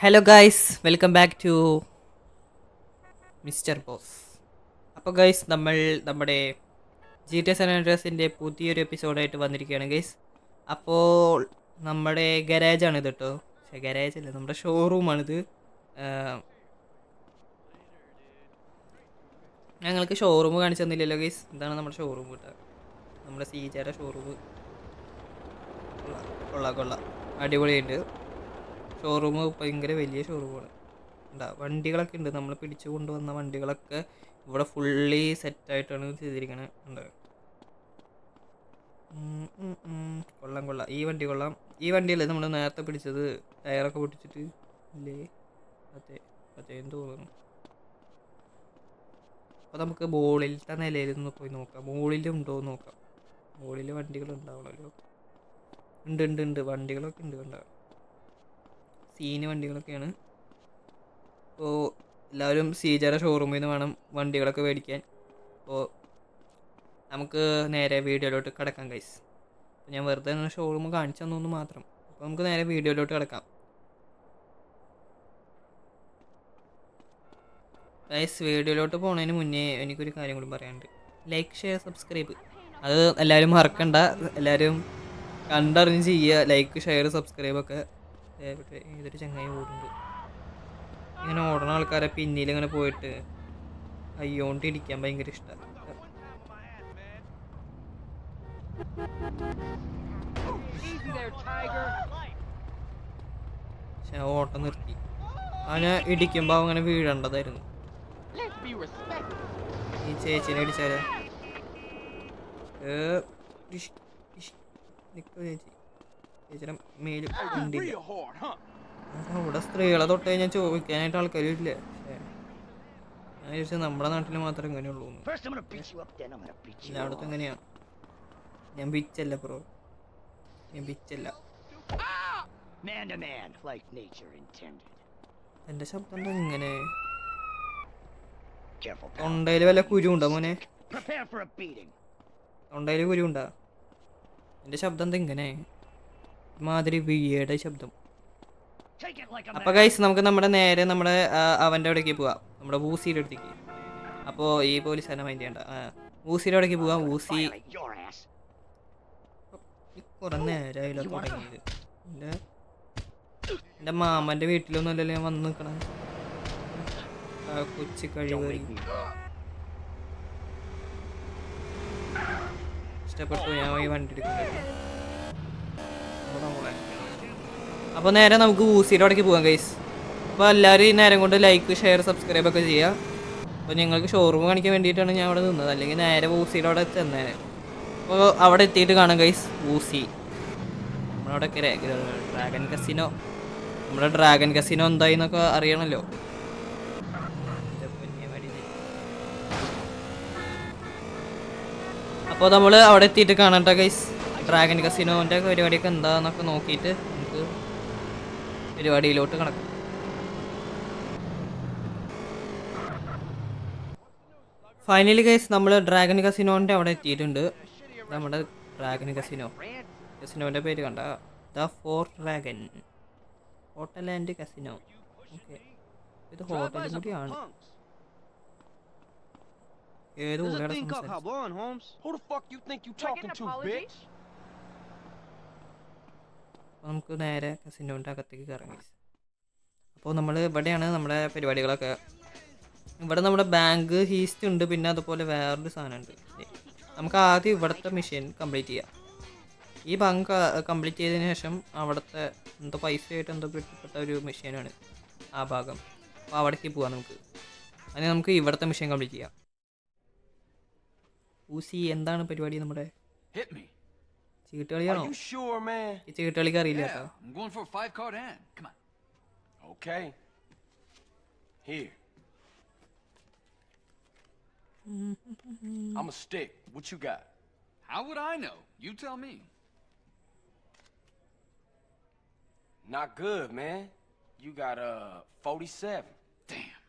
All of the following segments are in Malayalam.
Hello guys welcome back to mister boss അപ്പോൾ ഗൈസ് നമ്മൾ നമ്മുടെ ജി ടി സെൻ അനഡ്രസിന്റെ പുതിയൊരു എപ്പിസോഡായിട്ട് വന്നിരിക്കുകയാണ് ഗൈസ് അപ്പോൾ നമ്മുടെ ഗരാജാണിത് കേട്ടോ പക്ഷേ ഗരാജ് അല്ല നമ്മുടെ ഷോറൂമാണിത് ഞങ്ങൾക്ക് ഷോറൂം കാണിച്ചു തന്നില്ലല്ലോ ഗൈസ് ഇതാണ് നമ്മുടെ ഷോറൂം കേട്ടോ നമ്മുടെ സീജയുടെ ഷോറൂം കൊള്ളാം കൊള്ളാം. അടിപൊളിയുണ്ട്. ഷോറൂം ഭയങ്കര വലിയ ഷോറൂമാണ് എന്താ വണ്ടികളൊക്കെ ഉണ്ട്. നമ്മൾ പിടിച്ചു കൊണ്ടുവന്ന വണ്ടികളൊക്കെ ഇവിടെ ഫുള്ളി സെറ്റായിട്ടാണ് ചെയ്തിരിക്കണത് ഉണ്ട് ഉം, ഉം, ഉം. കൊള്ളാം കൊള്ളാം. ഈ വണ്ടി കൊള്ളാം. ഈ വണ്ടിയല്ലേ നമ്മൾ നേരത്തെ പിടിച്ചത്? ടയറൊക്കെ പൊട്ടിച്ചിട്ട്? ഇല്ലേ? അതെ അതെ എന്ത് തോന്നുന്നു. അപ്പോൾ നമുക്ക് ബോളിലത്തെ നിലയിൽ ഒന്ന് പോയി നോക്കാം. മോളിലും എന്ന് നോക്കാം. ബോളിൽ വണ്ടികൾ ഉണ്ടാവണമല്ലോ. ഉണ്ട് ഉണ്ട് ഉണ്ട്. വണ്ടികളൊക്കെ ഉണ്ട് കണ്ട? സീന് വണ്ടികളൊക്കെയാണ്. അപ്പോൾ എല്ലാവരും സീജറ ഷോറൂമിൽ നിന്ന് വേണം വണ്ടികളൊക്കെ മേടിക്കാൻ. അപ്പോൾ നമുക്ക് നേരെ വീഡിയോയിലോട്ട് കിടക്കാം ഗൈസ് ഞാൻ വെറുതെ ഷോറൂം കാണിച്ചു തന്നു മാത്രം. അപ്പോൾ നമുക്ക് നേരെ വീഡിയോയിലോട്ട് കിടക്കാം. ഗൈസ് വീഡിയോയിലോട്ട് പോണതിന് മുന്നേ എനിക്കൊരു കാര്യം കൂടി പറയാനുണ്ട്. ലൈക്ക് ഷെയർ സബ്സ്ക്രൈബ് അത് എല്ലാവരും മറക്കണ്ട. എല്ലാവരും കണ്ടറിഞ്ഞ് ചെയ്യുക. ലൈക്ക് ഷെയർ സബ്സ്ക്രൈബ് ഒക്കെ ഏതൊരു ചങ്ങായി ഓടുന്നുണ്ട് ഇങ്ങനെ ഓടുന്ന ആൾക്കാരെ പിന്നിൽ ഇങ്ങനെ പോയിട്ട് അയ്യോണ്ട് ഇടിക്കാൻ ഭയങ്കര ഇഷ്ടമാണ് ഓട്ടം നിർത്തി. അവനെ ഇടിക്കുമ്പോൾ അങ്ങനെ വീഴണ്ടതായിരുന്നു. ഈ ചേച്ചിനെ ഇഷ്. നിക്കോ ചേച്ചി? ചേച്ചിയുടെ മേൽ ഇവിടെ സ്ത്രീകളെ തൊട്ട് കഴിഞ്ഞാൽ ചോദിക്കാനായിട്ട് ആൾക്കാരും ഇല്ല ഞാൻ ചോദിച്ചത് നമ്മുടെ നാട്ടിൽ മാത്രമേ ഇങ്ങനെയുള്ളൂ എല്ലായിടത്തും എങ്ങനെയാണ് ഞാൻ ബിച്ചല്ല ബ്രോ. ഞാൻ ബിച്ചല്ല എന്റെ intended. എന്റെ ശബ്ദം എന്താ ഇങ്ങനെ? തൊണ്ടയിൽ വല്ല കുരുണ്ടോ മോനെ. തൊണ്ടയിൽ കുരുണ്ടാ എന്റെ ശബ്ദം എന്താ ഇങ്ങനെ? മാതിരി വിയേടെ ശബ്ദം. അപ്പൊ. ഗൈസ് നമുക്ക് നമ്മുടെ നേരെ നമ്മുടെ അവന്റെ അവിടേക്ക് പോവാം. നമ്മുടെ ഊസിയുടെ അടുത്തേക്ക്. അപ്പോ ഈ പോലീസ് തന്നെ മൈൻഡ് ചെയ്യണ്ട ഊസിയുടെ അവിടേക്ക് പോവാം. ഊസി. കുറെ നേരമായില്ല തുടങ്ങിയത്. എന്റെ എന്റെ മാമന്റെ വീട്ടിലൊന്നും അല്ലല്ലോ ഞാൻ വന്നു നിൽക്കണം കൊച്ചു കഴിവ്. ഇഷ്ടപ്പെട്ടു. ഞാൻ ഈ വണ്ടി എടുക്കുന്നത് അപ്പോൾ നേരെ നമുക്ക് ഊസിയിലോടേക്ക് പോകാം ഗൈസ് അപ്പോൾ എല്ലാവരും ഈ നേരം കൊണ്ട് ലൈക്ക് ഷെയർ സബ്സ്ക്രൈബ് ഒക്കെ ചെയ്യുക അപ്പോൾ ഞങ്ങൾക്ക് ഷോറൂം കാണിക്കാൻ വേണ്ടിയിട്ടാണ് ഞാൻ അവിടെ നിന്നത്. അല്ലെങ്കിൽ നേരെ ഊസിയിലോടെ ചെന്നേനെ അപ്പോൾ അവിടെ എത്തിയിട്ട് കാണാം ഗൈസ് ഊസി. നമ്മളവിടെ ഡ്രാഗൺ കസിനോ നമ്മുടെ ഡ്രാഗൺ കസിനോ എന്തായി എന്നൊക്കെ അറിയണമല്ലോ. അപ്പോൾ നമ്മൾ അവിടെ എത്തിയിട്ട് കാണട്ടെ ഗൈസ് ഡ്രാഗൺ കസിനോന്റെ പരിപാടിയൊക്കെ എന്താന്നൊക്കെ നോക്കിയിട്ട് നമുക്ക് പരിപാടിയിലോട്ട് കിടക്കും. ഫൈനലി ഗൈസ് നമ്മൾ ഡ്രാഗൺ കസിനോന്റെ അവിടെ എത്തിയിട്ടുണ്ട്. നമ്മുടെ ഡ്രാഗൺ കസിനോ കസിനോന്റെ പേര് കണ്ട the four dragon hotel and casino okay ഇത് ഹോട്ടൽ കൂടിയാണ്. ഏത് called സംസാരിച്ചു Habon, Holmes. Who the fuck you think you Do I get talking an to, apology? bitch? അപ്പോൾ നമുക്ക് നേരെ കസിനോന്റെ അകത്തേക്ക് കയറാം ഗൈസ് അപ്പോൾ നമ്മൾ ഇവിടെയാണ് നമ്മുടെ പരിപാടികളൊക്കെ. ഇവിടെ നമ്മുടെ ബാങ്ക് ഹീസ്റ്റ് ഉണ്ട് പിന്നെ അതുപോലെ വേറൊരു സാധനമുണ്ട്. നമുക്ക് ആദ്യം ഇവിടുത്തെ മെഷീൻ കംപ്ലീറ്റ് ചെയ്യാം. ഈ ബാങ്ക് കംപ്ലീറ്റ് ചെയ്തതിന് ശേഷം അവിടുത്തെ എന്തോ പൈസയായിട്ട് എന്തോ കിട്ടപ്പെട്ട ഒരു മെഷീനാണ് ആ ഭാഗം. അപ്പോൾ അവിടേക്ക് പോവാം നമുക്ക്. അതിന് നമുക്ക് ഇവിടുത്തെ മെഷീൻ കംപ്ലീറ്റ് ചെയ്യാം. ഊസി എന്താണ് പരിപാടി നമ്മുടെ. ചീട്ട് കളിയാണോ Are you sure, man? ഈ ചീട്ട് കളിക്ക് അറിയില്ല Yeah, കേട്ടോ I'm going for a five card hand. Come on. Okay. Here. I'm a stick. What you got? How would I know? You tell me. Not good, man. You got uh 47. Damn.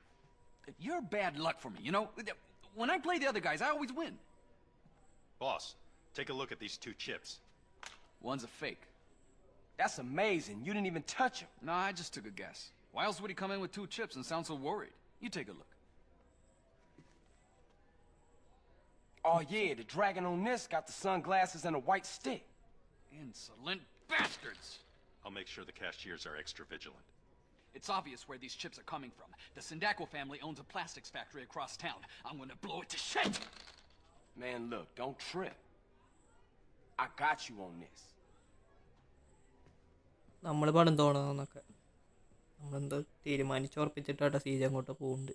You're bad luck for me, you know? When I play the other guys, I always win. Boss, take a look at these two chips. One's a fake. That's amazing. You didn't even touch him. No, I just took a guess. Why else would he come in with two chips and sound so worried? You take a look. Oh yeah, the dragon on this got the sunglasses and a white stick. Insolent bastards! I'll make sure the cashiers are extra vigilant. It's obvious where these chips are coming from. The Sindaco family owns a plastics factory across town. I'm gonna blow it to shit! Man, look, don't trip. I got you on this. നമ്മൾ പണം തോന്നണമെന്നൊക്കെ നമ്മളെന്തോ തീരുമാനിച്ചുറപ്പിച്ചിട്ടാണ് സീജ അങ്ങോട്ട് പോകുന്നുണ്ട്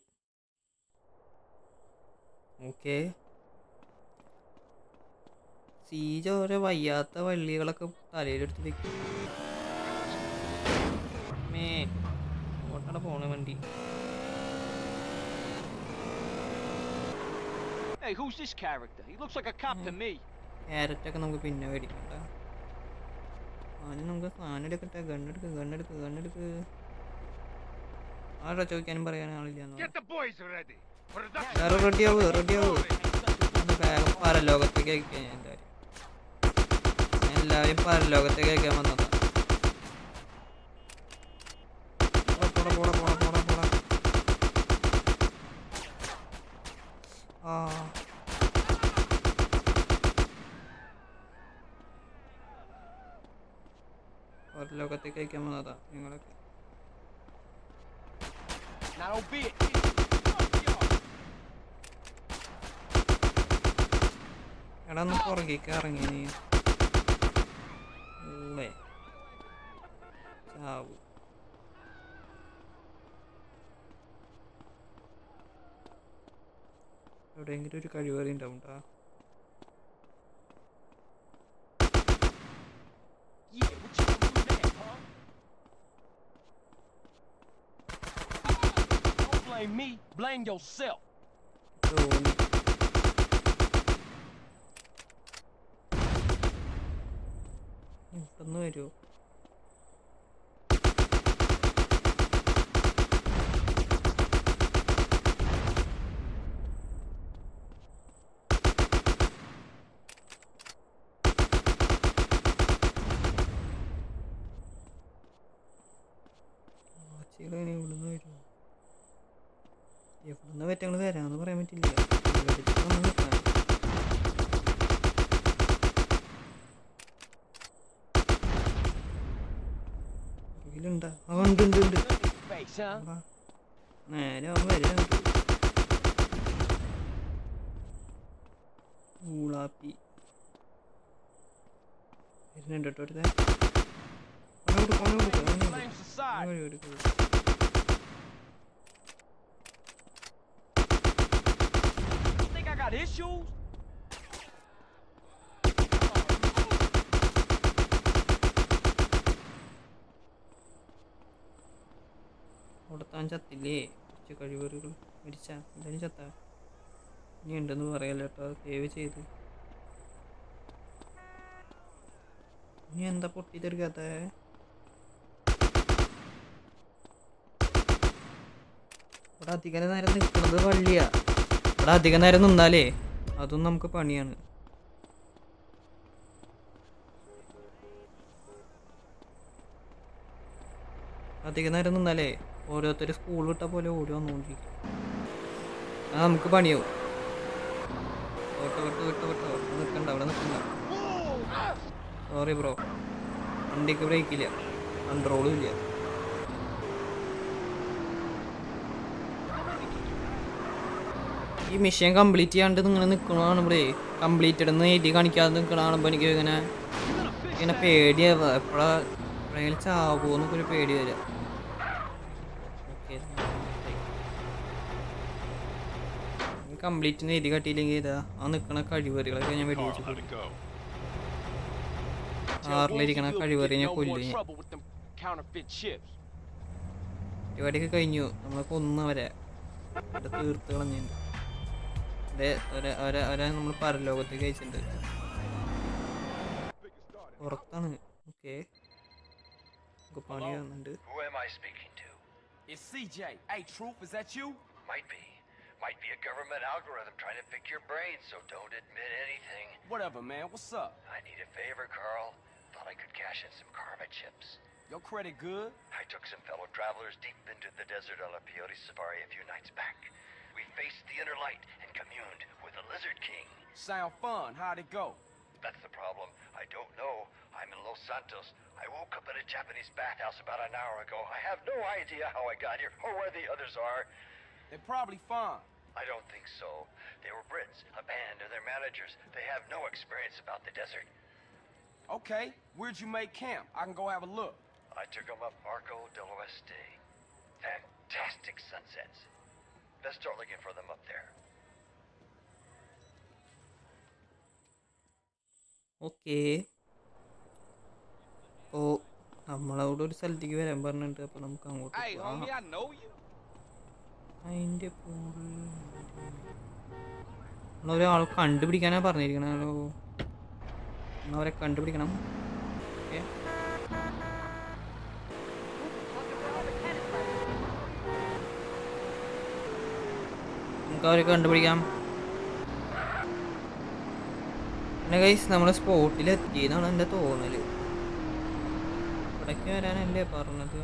ഓക്കെ. സീജ ഓരോ വയ്യാത്ത വള്ളികളൊക്കെ തലയിലെടുത്ത് വെക്കും മേ അങ്ങോട്ടാണ് പോണ വണ്ടി. Hey, who's this character? He looks like a cop to me. ക്യാരറ്റൊക്കെ നമുക്ക് പിന്നെ മേടിക്കണ്ട. ആദ്യം നമുക്ക് സാധനം എടുക്കട്ടെ ഗണ്ണെടുക്ക് ഗണ്ണെടുക്ക് ഗണ്ണെടുക്ക്. ആരുടെ ചോദിക്കാനും പറയാനും ആളില്ല റെഡിയാവൂ റെഡിയാവൂ. പരലോകത്തേക്ക് അയക്കാൻ എല്ലാവരും പരലോകത്തേക്ക് അയക്കാൻ വന്നതാ പരലോകത്തേക്ക് അയക്കാൻ വന്നതാ നിങ്ങളൊക്കെ. എടാ ഒന്ന് പുറകേക്ക് ഇറങ്ങി നീ ഊളെ. ചാവൂ എവിടെയെങ്കിലും ഒരു കഴിവേറി ഉണ്ടാവും ട്ടാ. blame me, blame yourself. Boom. പറ്റങ്ങൾ അത് പറയാൻ പറ്റില്ല. ഇവിടെ അവൻ ഉണ്ട് നേരെ വരുന്നുണ്ട് കേട്ടോ society. അവനെ കൊടുക്കും Think I got issues? അവിടെ താൻ ചത്തില്ലേ? കുറച്ച് കഴിവറുകൾ മരിച്ച എന്തായാലും ചത്ത. ഇനി ഉണ്ടെന്ന് പറയാലോ കേട്ടോ സേവ് ചെയ്ത്. ഇനി എന്താ പൊട്ടിത്തെറിക്കാത്ത ഇവിടെ അധികം നേരം നിൽക്കുന്നത് വള്ളിയാ. ഇവിടെ അധിക നേരം നിന്നാലേ അതും നമുക്ക് പണിയാണ്. അധിക നേരം നിന്നാലേ ഓരോരുത്തർ സ്കൂൾ വിട്ട പോലെ ഓടി വന്നുകൊണ്ടിരിക്കും ആ നമുക്ക് പണിയാവും. ഓട്ടോ വിട്ടോ വിട്ടോ വിട്ടോ അവിടെ നിൽക്കണ്ട അവിടെ നിൽക്കണ്ട. സോറി ബ്രോ വണ്ടിക്ക് ബ്രേക്കില്ല കൺട്രോളും ഇല്ല. ഈ മിഷൻ കംപ്ലീറ്റ് ചെയ്യാണ്ട് നിങ്ങൾ നിൽക്കണ കാണുമ്പോഴേ കംപ്ലീറ്റഡ് എന്ന് എഴുതി കാണിക്കാതെ നിൽക്കണ കാണുമ്പോൾ എനിക്ക് ഇങ്ങനെ ഇങ്ങനെ പേടിയാവുക എപ്പോഴാ എപ്പോഴെങ്കിലും ചാവുമോന്നൊക്കെ ഒരു പേടി വരിക കംപ്ലീറ്റ് എഴുതി കാട്ടിയില്ലെങ്കിൽ ഇതാ ആ നിൽക്കണ കഴിവറികളൊക്കെ ഞാൻ വെടിവെച്ചു ആറിലിരിക്കണ കഴിവറി ഞാൻ No more കൊല്ലു. പരിപാടിയൊക്കെ കഴിഞ്ഞു. നമ്മളെ കൊന്നവരെ. തീർത്ത് കളഞ്ഞിട്ടുണ്ട് ഇവിടെ ഒരെ ഒരെ ഒരെ നമ്മൾ പരലോകത്തേക്ക് അയച്ചിട്ടുണ്ട് പുറത്താണ് ഓക്കെ പണി വന്നിട്ടുണ്ട് Who am I speaking to? It's CJ. Hey, Truth, is that you? Might be. Might be a government algorithm trying to pick your brains, so don't admit anything. Whatever, man. What's up? I need a favor, Carl. Thought I could cash in some karma chips. Your credit good? I took some fellow travelers deep into the desert on a peyote safari a few nights back. Faced the inner light and communed with the Lizard King. Sound fun. How'd it go? That's the problem. I don't know. I'm in Los Santos. I woke up at a Japanese bathhouse about an hour ago. I have no idea how I got here or where the others are. They're probably fine. I don't think so. They were Brits, a band, and their managers. They have no experience about the desert. Okay, where'd you make camp? I can go have a look. I took them up Arco del Oeste. Fantastic sunsets. Let's start looking for them up there. Okay ഓ നമ്മളവിടെ ഒരു സ്ഥലത്തേക്ക് വരാൻ പറഞ്ഞിട്ട് അപ്പൊ നമുക്ക് അങ്ങോട്ട് Hey, പോവാം. homie, I know you. അതിന്റെ ഒരാൾ കണ്ടുപിടിക്കാനാ പറഞ്ഞിരിക്കണല്ലോ അവരെ കണ്ടുപിടിക്കണം ഓക്കെ നമുക്ക് അവരെ കണ്ടുപിടിക്കാം. പിന്നെ കൈസ് നമ്മൾ സ്പോട്ടിൽ എത്തിയെന്നാണ് എന്റെ തോന്നൽ. ഇവിടേക്ക് വരാനല്ലേ പറഞ്ഞത്?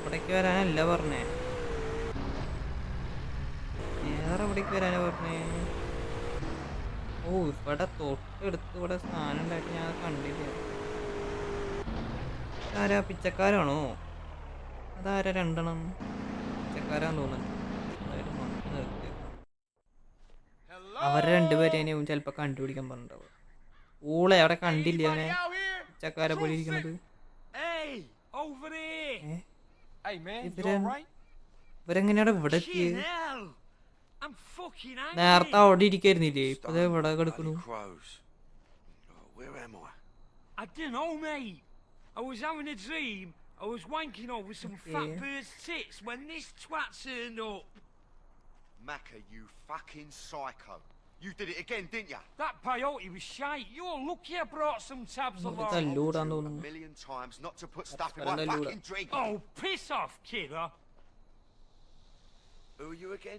ഇവിടേക്ക് വരാനല്ല പറഞ്ഞേ. വേറെ ഇവിടേക്ക് വരാനാ പറഞ്ഞേ? ഓ ഇവിടെ തൊട്ടടുത്ത് ഇവിടെ സാധനം ഉണ്ടായിട്ട് ഞാൻ കണ്ടില്ല. ആരാ പിച്ചക്കാരാണോ? അതാരാ രണ്ടെണ്ണം? പിച്ചക്കാരാന്ന് തോന്നുന്നു. അവരെ രണ്ടുപേരെയും ചിലപ്പോ കണ്ടുപിടിക്കാൻ പറഞ്ഞിട്ടുണ്ടാവും. ഊളെ അവിടെ കണ്ടില്ല അവനെ? പിച്ചക്കാരെ പോലെ ഇരിക്കുന്നത് ഇവരെങ്ങനെയാണ് ഇവിടെ നേരത്തെ അവിടെ ഇരിക്കായിരുന്നില്ലേ? ഇപ്പൊ ഇവിടെ കിടക്കുന്നു. I don't know, mate. I was having a dream. I was wanking over some yeah. fat bird's tits when this twat turned up. Macca, you fucking psycho. You did it again, didn't you? That peyote was shite. You're lucky I brought some tabs along. I've told you A million times not to put stuff in my fucking drink. Oh, piss off, kid. Who are you again?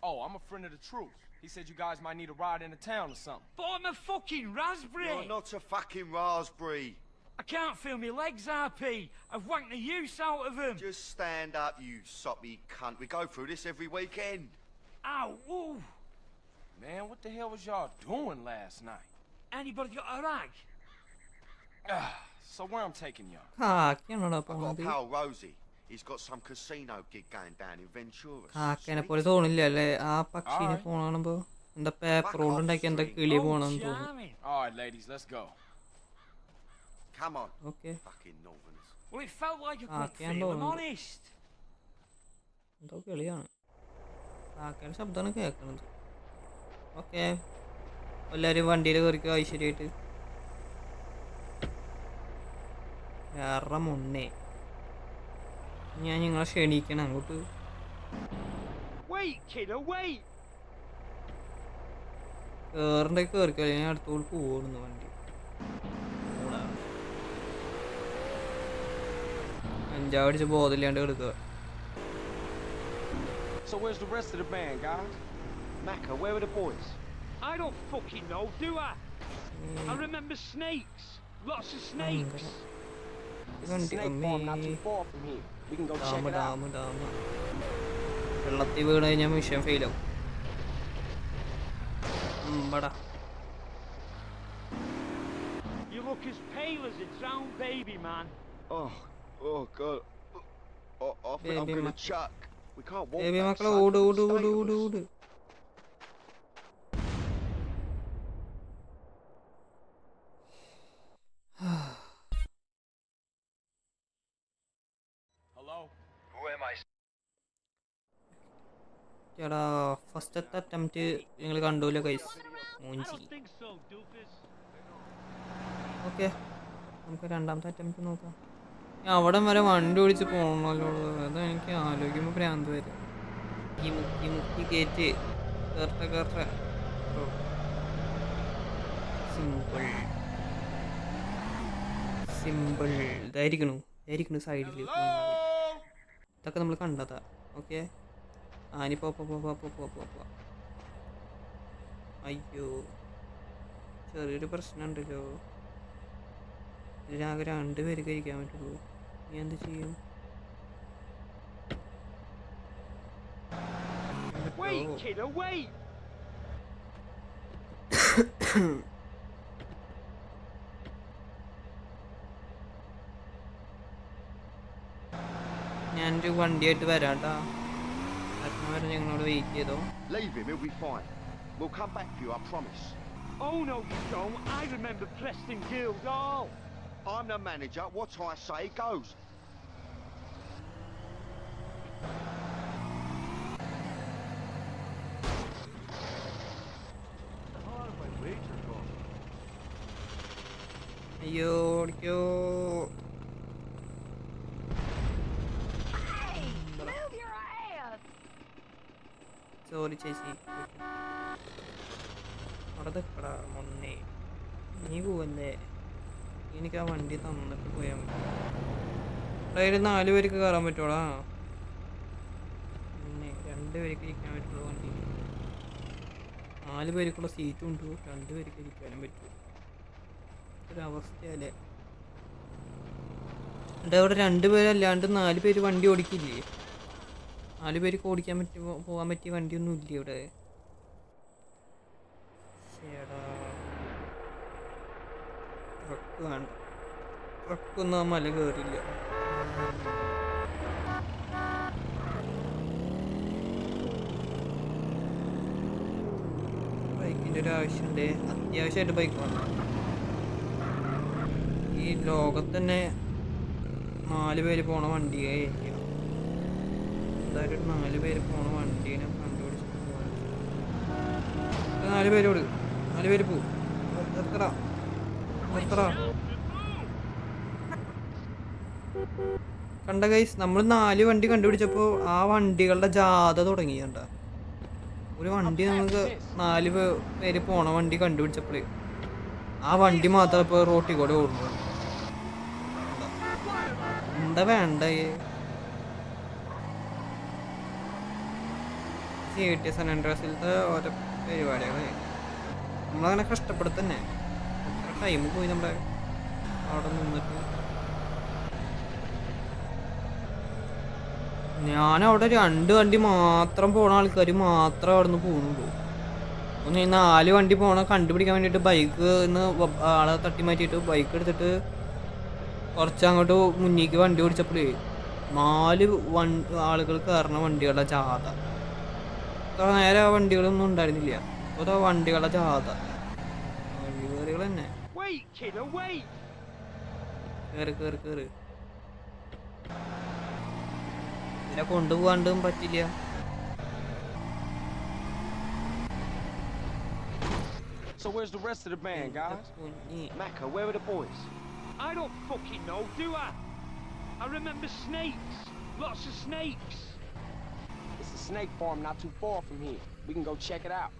Oh, I'm a friend of the truth. He said you guys might need a ride into town or something. But I'm a fucking raspberry. You're not a fucking raspberry. I can't feel my legs, RP. I've wanked the use out of them. Just stand up, you soppy cunt. We go through this every weekend. Ow, ooh. Man, what the hell was y'all doing last night? Anybody got a rag? Ah, so where I'm taking y'all? കാക്കയാണോടാ I've got a പോണത് pal, Rosie. He's got some casino gig going down in Ventura. കാക്കേനെ Sweet. പോലെ തോന്നില്ല അല്ലേ ആ പക്ഷീനെ Alright. പോണ കാണുമ്പോ എന്താ പേപ്പർ കൊണ്ട് ഉണ്ടാക്കി എന്താ കിളി oh, പോണെന്ന് തോന്നുന്നു Come on, okay fucking northerners. Well, it felt like a Ah, good feeling, go. honest. എന്തോ കിളിയാണ് കാക്കയുടെ ശബ്ദമാണ് കേൾക്കണത്. ഓക്കെ എല്ലാവരും വണ്ടിയിൽ കയറിക്കോ ഐശ്വര്യമായിട്ട്. വേറെ മുന്നേ ഞാൻ നിങ്ങളെ ക്ഷണിക്കണം അങ്ങോട്ട്. Wait, kidder, wait. കേറണ്ടേ കയറിക്കോ ഞാൻ അടുത്തോട് പോവുന്നു വണ്ടി ഓടാ. അഞ്ചാവടിച്ച് ബോധമില്ലാണ്ട് കിടക്കുക So where's the rest of the band, guys? Macca, where are the boys? I don't fucking know, do I? Mm. I remember snakes. Lots of snakes. There's a Snake farm not too far from here. We can go check it out. വെള്ളത്തിൽ വീണ് കഴിഞ്ഞാൽ മിഷൻ ഫെയിലാവും ബടാ You look as pale as a drowned baby, man. Oh, Oh god. Oh, off me. I'm gonna chuck. We can't walk. Baby മക്കളെ ഓട് ഓട് ഓട് ഓട് ഓട് എടാ ഫസ്റ്റത്തെ അറ്റംപ്റ്റ് നിങ്ങൾ കണ്ടൂല കൈസ് മൂഞ്ചി ഓക്കെ നമുക്ക് രണ്ടാമത്തെ അറ്റംപ്റ്റ് നോക്കാം അവിടം വരെ വണ്ടി ഓടിച്ച് പോകണമല്ലോ അത് എനിക്ക് ആലോചിക്കുമ്പോൾ ഭ്രാന്ത് വരും. മുക്കി മുക്കി മുക്കി കയറ്റി കയറട്ടെ കയറട്ടെ സിമ്പിൾ സിമ്പിൾ ഇതായിരിക്കണു. ഇതായിരിക്കണു സൈഡിൽ ഇതൊക്കെ നമ്മൾ കണ്ടതാ. ഓക്കെ. ആനിപ്പോ പോ പോ പോ പോ അയ്യോ. ചെറിയൊരു പ്രശ്നമുണ്ടല്ലോ ഇതിലാകെ രണ്ട് പേർക്ക് ഇരിക്കാൻ പറ്റുള്ളൂ. നീ എന്ത് ചെയ്യും Wait, Oh. kiddo, wait! ഞാനൊരു വണ്ടിയായിട്ട് വരാം കേട്ടാ അച്ഛൻ വരെ ഞങ്ങളോട് വെയിറ്റ് ചെയ്തോ Leave him, he'll be fine. We'll come back for you, I promise. Oh, no, you don't. I remember Preston Guildhall. I'm the manager. What I say goes. Yo, yo. Hey, move your ass. Sorry, Chesi. What the crap, money. You go in there. എനിക്ക് ആ വണ്ടി തന്നിട്ട് പോയാൽ മതി. അതായത് നാല് പേർക്ക് കയറാൻ പറ്റുള്ളൂ പിന്നെ രണ്ട് പേർക്ക് ഇരിക്കാൻ പറ്റുള്ളൂ വണ്ടി. നാല് പേർക്കുള്ള സീറ്റും ഉണ്ട്. രണ്ട് പേർക്ക് ഇരിക്കാനും പറ്റും. ഒരവസ്ഥയല്ലേ? എന്നിട്ട് അവിടെ രണ്ട് പേരല്ലാണ്ട് നാല് പേര് വണ്ടി ഓടിക്കില്ലേ? നാല് പേർക്ക് ഓടിക്കാൻ പറ്റി പോകാൻ പറ്റിയ വണ്ടിയൊന്നും ഇല്ല ഇവിടെ? ശ്ശേടാ. വേണ്ട. ട്രക്കൊന്നും ആ മല കയറില്ല ബൈക്കിന്റെ ഒരു ആവശ്യമുണ്ട്. അത്യാവശ്യമായിട്ട് ബൈക്ക് വേണം. ഈ ലോകത്ത് തന്നെ നാല് പേര് പോണ വണ്ടിയെ ആയിരിക്കണം. എന്തായാലും നാല് പേര് പോണ വണ്ടീനെ കണ്ടുപിടിച്ചിട്ട് നാല് പേരോട് നാല് പേര് പോവും നിർത്തടാ കണ്ട ഗൈസ് നമ്മൾ നാല് വണ്ടി കണ്ടുപിടിച്ചപ്പോൾ ആ വണ്ടികളുടെ ജാഥ തുടങ്ങി കണ്ട ഒരു വണ്ടി നമുക്ക് നാല് പേര് പോണ വണ്ടി കണ്ടുപിടിച്ചപ്പോഴേ ആ വണ്ടി മാത്രം ഇപ്പോൾ റോട്ടി കൂടെ ഓടുന്നു എന്താ വേണ്ടേ? സി ടി ഓരോ പരിപാടികളെ. നമ്മളങ്ങനെ കഷ്ടപ്പെടുത്തന്നെ. ടൈം പോയി നമ്മുടെ അവിടെ നിന്നിട്ട്. ഞാനവിടെ രണ്ട് വണ്ടി മാത്രം പോണ ആൾക്കാർ മാത്രം അവിടെ നിന്ന് പോകുന്നുള്ളൂ. ഒന്ന് നാല് വണ്ടി പോണ കണ്ടുപിടിക്കാൻ വേണ്ടിയിട്ട് ബൈക്ക് ഇന്ന് ആളെ തട്ടി മാറ്റിയിട്ട് ബൈക്ക് എടുത്തിട്ട് കുറച്ച് അങ്ങോട്ട് മുന്നേക്ക് വണ്ടി ഓടിച്ചപ്പോഴേ നാല് വൺ ആളുകൾ കയറുന്ന വണ്ടികളുടെ ജാഥ. അത്ര നേരെ ആ വണ്ടികളൊന്നും ഉണ്ടായിരുന്നില്ല. അതോ വണ്ടികളുടെ ജാഥ. Wait, kiddo, wait! കയറി കയറി കയറി ഇതിനെ കൊണ്ടുപോകാണ്ടും പറ്റില്ല So where's the rest of the band, guys? കുഞ്ഞി. Macca, where are the boys? I don't fucking know, do I? I remember snakes. Lots of snakes. It's a snake farm not too far from here. We can go check it out.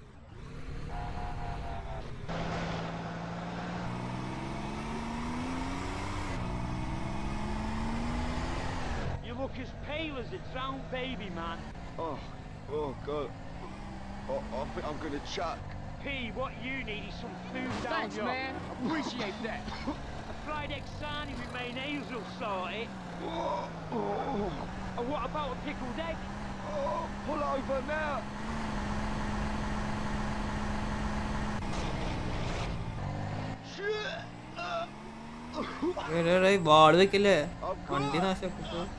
look as pale as a drowned baby, man. Oh, oh, God. Oh, I think I'm gonna chuck. P, what you need is some food down Thanks, your... man. Appreciate that. A fried egg sarnie with mayonnaise will sort it. Oh. And what about a pickled egg? Oh, pull over now. ये रे भाई बाढ़ के लिए अंडी ना से कुछ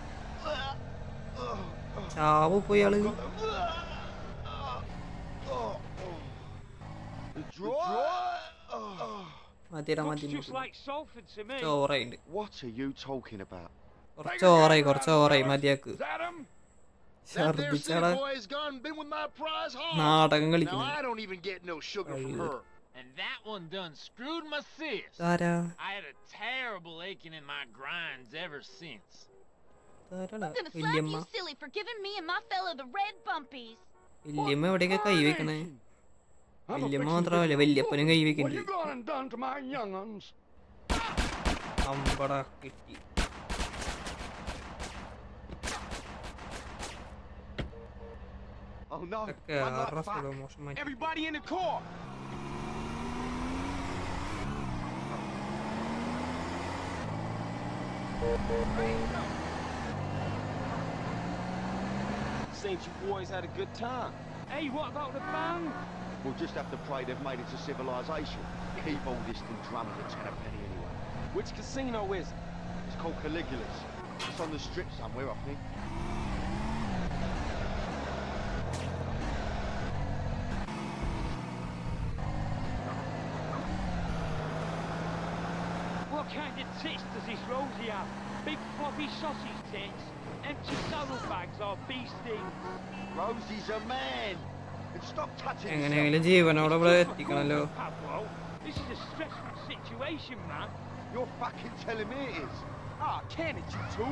ചാവ് പോയി ആൾ the drawer. Oh. മതിയടാ മതി Looks just like Salford to me. ചോറായിണ്ട് What are you talking about? കുറച്ച് ഓവറായി കുറച്ച് ഓവറായി മതിയാക്ക്? ഛർദിച്ചാടാ. നാടകം കളിക്കുന്നു don't even get no sugar from her. And that one done screwed my sis. Tara I had a terrible aching in my grinds ever since. വല്യമ്മ you silly for giving me and my fella the red bumpies. വല്യമ്മ എവിടെയൊക്കെ കൈ വെക്കണേ വല്യമ്മ മാത്രമല്ല വല്യപ്പനും കൈ വെക്കണ്ട് gone and done to my young'uns? അമ്പടാ കിട്ടി Oh no. ഒക്കെ One ആറര like fuck. സ്ലോ മോഷൻ മാറ്റി Everybody in the car! Seems you boys had a good time. Hey, what about the band? We'll just have to pray they've made it to civilization. Keyboardist and drummer's a ten a penny anyway. Which casino is it? It's called Caligula's. It's on the strip somewhere, I think. Kind of tits does this Rosie have? Big floppy sausage tits? Empty saddlebags or bee stings? Rosie's a man. And stop touching എങ്ങനെയെങ്കിലും ജീവനോടെ ഇവിടെ എത്തിക്കണല്ലോ this is a stressful situation, man. You're fucking telling me it is. Ah, can it, you two?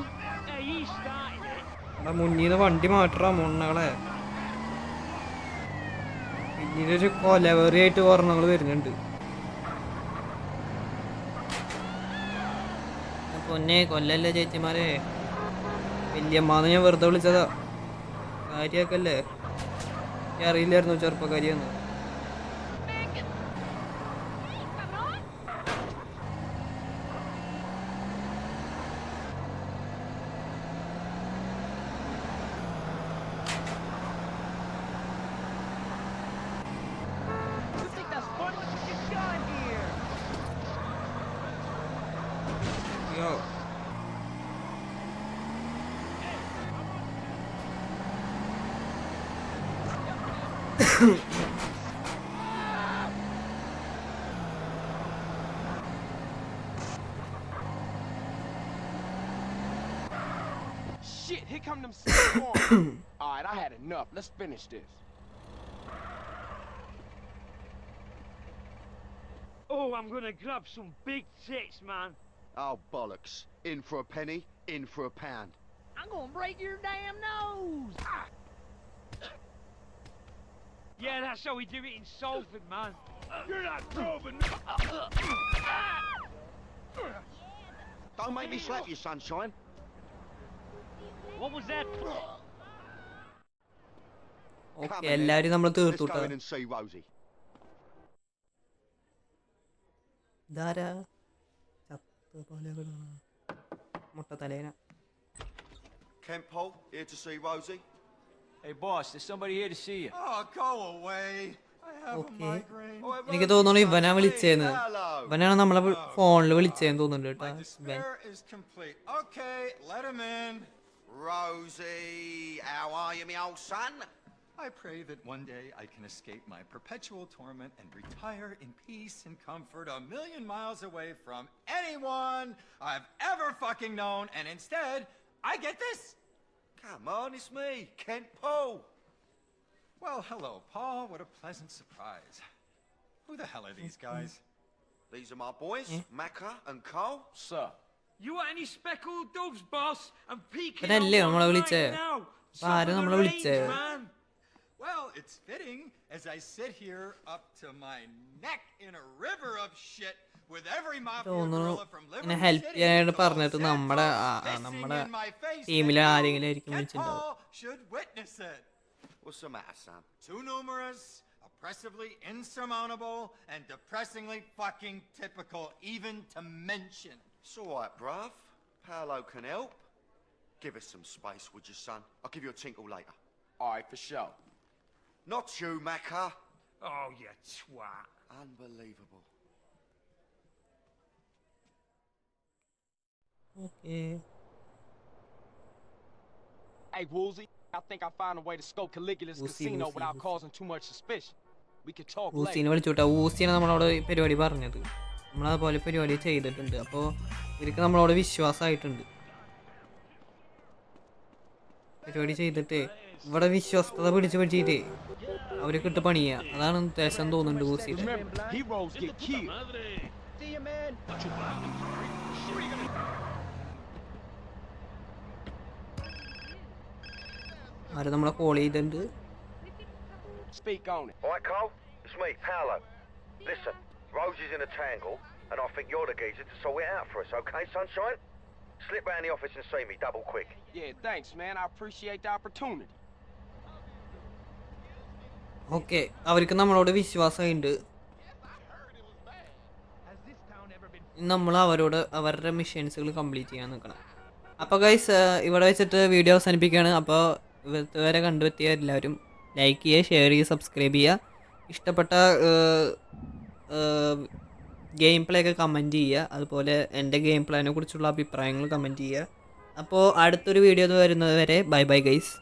Hey, he started it. എടാ മുന്നീന്ന് നിന്ന് വണ്ടി മാറ്ററാ മുണ്ണകളെ കൊലവെറിയായിട്ട് വർണങ്ങൾ വരുന്നുണ്ട് പൊന്നെ കൊല്ലല്ലേ ചേച്ചിമാരെ? വല്യമ്മാന്ന് ഞാൻ വെറുതെ വിളിച്ചതാ. കാര്യാക്കല്ലേ? അറിയില്ലായിരുന്നു ചെറുപ്പക്കാരിയെന്ന്. I had enough. Let's finish this. Oh, I'm gonna grab some big tits, man. Oh, bollocks. In for a penny, in for a pound. I'm gonna break your damn nose. Yeah, that's how we do it in Salford, man. You're not probing. Don't make me slap you, sunshine. What was that? Okay എല്ലാവരും നമ്മൾ തീർത്തുട്ടാ. ഇതാരാ ചത്ത പോലെ കിടക്കണ. മുട്ടത്തലേന Ken Paul, here to see Rosie. Hey, boss, there's somebody here to see you. Oh, go away. Oh, എനിക്ക് തോന്നുന്നു ഇവനാ വിളിച്ചേന്ന്. ഇവനാണ് നമ്മളെ ഫോണിൽ വിളിച്ചേന്ന് തോന്നുന്നുണ്ട് കേട്ടാ My ഇവൻ despair is complete. Okay, let him in. Rosie, how are you, me old son? I pray that one day I can escape my perpetual torment and retire in peace and comfort a million miles away from anyone I've ever fucking known, and instead, I get this. Come on, it's me, Kent Paul. Well, hello, Paul. What a pleasant surprise. Who the hell are these guys? These are my boys, Macca and Cole. Sir. You want any speckled doves, boss? I'm peeking ഇവനല്ലേ on നമ്മളെ one വിളിച്ചേ? right now. അപ്പൊ ആരാ Top of നമ്മളെ the വിളിച്ചേ? range, man. Well, it's fitting as I sit here up to my neck in a river of shit with every mafia തോന്നുന്നു gorilla from ഇങ്ങനെ Liberty ഹെൽപ്പ് City ചെയ്യാനായിട്ട് to പറഞ്ഞിട്ട് Los നമ്മുടെ Santos ആ- ആ pissing നമ്മുടെ in my face ടീമിലെ that you, ആരെങ്കിലും ആയിരിക്കും Ken വിളിച്ചിട്ടുണ്ടാവും Paul, should witness it. What's the matter, son? Too numerous, oppressively insurmountable, and depressingly fucking typical, even to mention. It's all right, bruv. Paolo can help. Give us some space, would you, son? I'll give you a tinkle later. Alright, for sure. Not you, Macca. Oh, you twat. Unbelievable. Okay. Hey, Woolsey, I think I found a way to scope Caligula's Woolsey, casino Woolsey, without Woolsey. causing too much suspicion. We could talk later. ഊസിനെ വിളിച്ചുവിട്ടാ ഊസിയാണ് നമ്മളോട് ഈ പരിപാടി പറഞ്ഞത് നമ്മളതുപോലെ പരിപാടി ചെയ്തിട്ടുണ്ട് അപ്പോൾ ഇവർക്ക് നമ്മളോട് വിശ്വാസമായിട്ടുണ്ട് പരിപാടി ചെയ്തിട്ട് ഇവിടെ വിശ്വസ്തത പിടിച്ചു പറ്റിയിട്ടേ അവരെ കിട്ട പണിയാ അതാണ് ദേശം തോന്നുന്നുണ്ട് man. ആര് നമ്മളെ കോൾ ചെയ്തിട്ടുണ്ട് Speak on it. All right, Cole? It's me, Paolo. Listen, Rosie's in a tangle, and I think you're the geezer to sort it out for us, okay, sunshine? Slip round the office and see me, double quick. Yeah, thanks, man. I appreciate the opportunity. Okay അവർക്ക് നമ്മളോട് വിശ്വാസമുണ്ട്. നമ്മൾ അവരോട് അവരുടെ മിഷൻസുകൾ കംപ്ലീറ്റ് ചെയ്യാൻ നിൽക്കണം. അപ്പോൾ ഗൈസ് ഇവിടെ വെച്ചിട്ട് വീഡിയോ അവസാനിപ്പിക്കുകയാണ്. അപ്പോൾ വരെ കണ്ടുപറ്റിയ എല്ലാവരും ലൈക്ക് ചെയ്യുക ഷെയർ ചെയ്യുക സബ്സ്ക്രൈബ് ചെയ്യുക. ഇഷ്ടപ്പെട്ട ഗെയിം പ്ലേ ഒക്കെ കമന്റ് ചെയ്യുക. അതുപോലെ എന്റെ ഗെയിം പ്ലേനെ കുറിച്ചുള്ള അഭിപ്രായങ്ങൾ കമന്റ് ചെയ്യുക. അപ്പോൾ അടുത്തൊരു വീഡിയോ വരുന്നത് വരെ ബൈ ബൈ ഗൈസ്